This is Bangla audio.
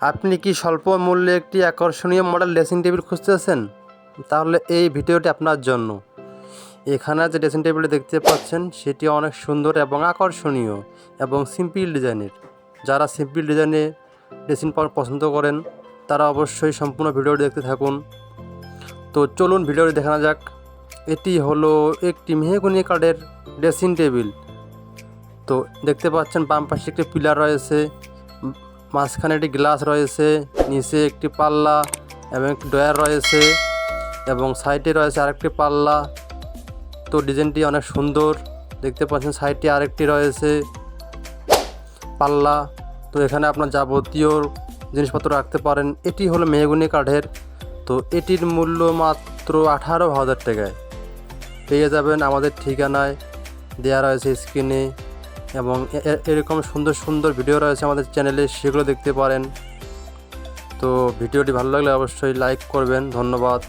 আপনি কি স্বল্প মূল্যে একটি আকর্ষণীয় মডেল ড্রেসিং টেবিল খুঁজতেছেন? তাহলে এই ভিডিওটি আপনার জন্য। এখানে যে ড্রেসিং টেবিলটি দেখতে পাচ্ছেন, সেটি অনেক সুন্দর এবং আকর্ষণীয় এবং সিম্পল ডিজাইনের যারা সিম্পল ডিজাইনে ড্রেসিং পছন্দ করেন, তারা অবশ্যই সম্পূর্ণ ভিডিওটি দেখতে থাকুন। তো চলুন ভিডিওটি দেখানো যাক। এটি হলো একটি মেহগুনি কাঠের ড্রেসিং টেবিল তো দেখতে পাচ্ছেন বাম পাশে একটি পিলার রয়েছে। মাঝখানে একটি গ্লাস রয়েছে, নিচে একটি পাল্লা এবং একটি ডয়ার রয়েছে এবং সাইডে রয়েছে আরেকটি পাল্লা। তো ডিজাইনটি অনেক সুন্দর, দেখতে পাচ্ছেন সাইডে আরেকটি রয়েছে পাল্লা। তো এখানে আপনার যাবতীয় জিনিসপত্র রাখতে পারেন। এটি হলো মেহগুনি কাঠের, তো এটির মূল্য মাত্র আঠারো হাজার টাকায়। পেয়ে যাবেন আমাদের ঠিকানায় দেওয়া রয়েছে স্ক্রিনে। এবং এরকম সুন্দর সুন্দর ভিডিও রয়েছে আমাদের চ্যানেলে সেগুলো দেখতে পারেন। তো ভিডিওটি ভালো লাগলে অবশ্যই লাইক করবেন। ধন্যবাদ।